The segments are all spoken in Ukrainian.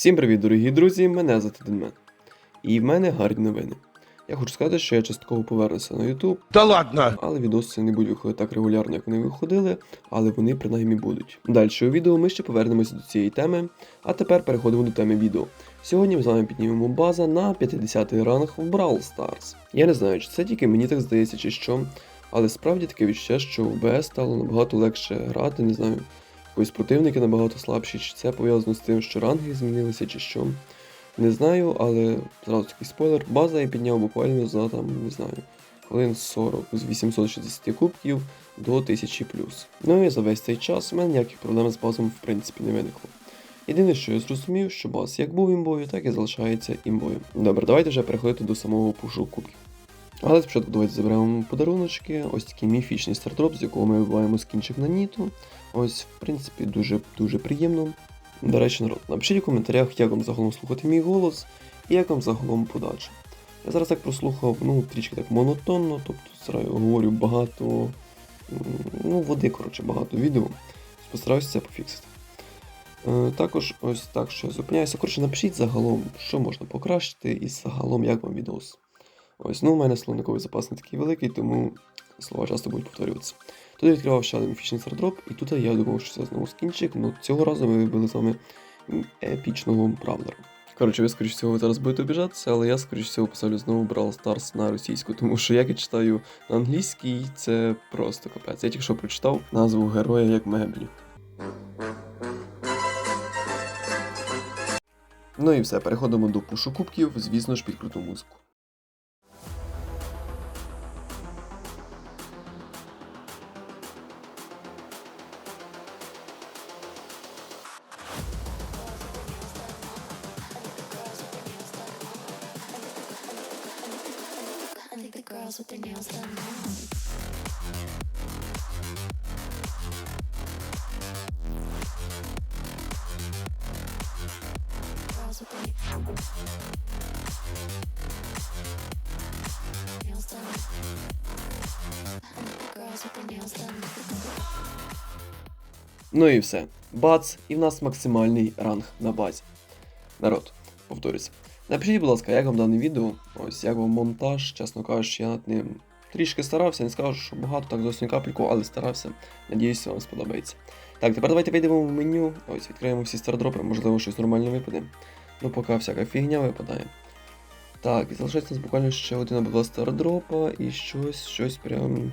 Всім привіт, дорогі друзі! Мене звати Денмен. І в мене гарні новини. Я хочу сказати, що я частково повернуся на YouTube, Да ладно! але відоси не будуть виходити так регулярно, як вони виходили, але вони принаймні будуть. Далі у відео ми ще повернемося до цієї теми, а тепер переходимо до теми відео. Сьогодні ми з вами піднімемо база на 50-й ранг в Brawl Stars. Я не знаю, чи це тільки мені так здається, чи що, але справді таке відчуття, що в БС стало набагато легше грати, не знаю, якось противники набагато слабші, чи це пов'язано з тим, що ранги змінилися, чи що. Не знаю, але зразу такий спойлер, база я підняв буквально за там, не знаю, хвилин 40 з 860 кубків до 1000 плюс. Ну і за весь цей час у мене ніяких проблем з базом в принципі не виникло. Єдине, що я зрозумів, що баз як був імбою, так і залишається імбою. Добре, давайте вже переходити до самого пушу кубків. Але спочатку давайте заберемо подаруночки, ось такий міфічний стартроп, з якого ми вибиваємо скінчик на ніту. Ось, в принципі, дуже дуже приємно. До речі, народ, напишіть у коментарях, як вам загалом слухати мій голос і як вам загалом подача. Я зараз так прослухав, ну, трішки так монотонно, тобто говорю багато, ну, води, коротше, багато відео. Постараюся це пофіксити. Е, також ось так, що я зупиняюся. Коротше, напишіть загалом, що можна покращити, і загалом як вам відос. Ось, ну, у мене словниковий запас не такий великий, тому слова часто будуть повторюватися. Тут я відкривав ще один міфічний стардроп, і тут я думав, що це знову скінчик, але цього разу ми вибили з вами епічного бравлера. Коротше, ви, скоріш всього, зараз будете обіжатися, але я, скоріш всього, поставлю знову Brawl Stars на російську, тому що як я читаю на англійській, це просто капець. Я тільки що прочитав назву героя як меблі. Ну і все, переходимо до пушу кубків, звісно ж, під круту музику. with their nails done. I think the girls with their nails done. Ну і все. Бац, і в нас максимальний ранг на базі. Народ, повторюся. Напишіть, будь ласка, як вам дане відео, ось як вам монтаж, чесно кажучи, я над ним трішки старався, не скажу, що багато, так зовсім капельку, але старався. Надіюсь, вам сподобається. Так, тепер давайте вийдемо в меню. Ось, відкриємо всі стардропи, можливо, щось нормальне випаде. Ну, поки всяка фігня випадає. Так, і залишається нас буквально ще один або два стардропа і щось, щось прям.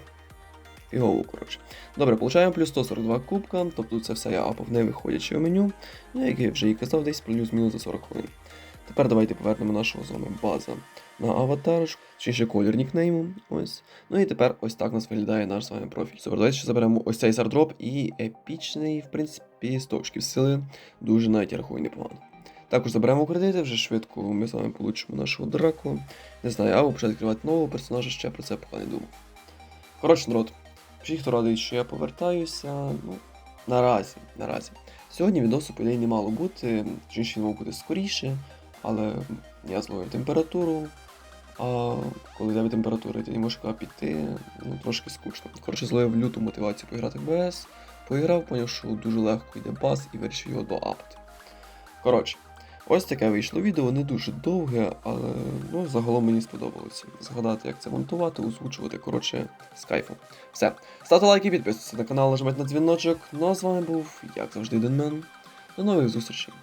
Фігово, коротше. Добре, получаємо плюс 142 кубка, тобто це все я апав, не виходячи в меню. Ну, як я вже і казав, десь плюс-мінус за 40 хвилин. Тепер давайте повернемо нашого з вами база на аватарочку, чи ще колір нікнейму. Ось. Ну і тепер ось так у нас виглядає наш з вами профіль. Супер, давайте ще заберемо ось цей сардроп і епічний, в принципі, 100 очків сили. Дуже навіть я рахую непогано. Також заберемо кредити, вже швидко ми з вами получимо нашого драку. Не знаю, або почати відкривати нового персонажа, ще про це поки не думав. Коротше, народ, Всі, хто радий, що я повертаюся, ну, наразі, наразі. Сьогодні відосу по ідеї не мало бути, точніше він мав бути скоріше, але я зловив температуру. А коли тебе температура, ти не можеш куди піти, ну трошки скучно. Коротше, зловив люту мотивацію поіграти в БС, поіграв, поняв, що дуже легко йде бас і вирішив його доапати. Коротше, ось таке вийшло відео, не дуже довге, але ну, загалом мені сподобалося. Згадати, як це монтувати, озвучувати, коротше, з кайфом. Все. Ставте лайки, підписуйтесь на канал, нажимайте на дзвіночок. Ну а з вами був, як завжди, Денмен. До нових зустрічей.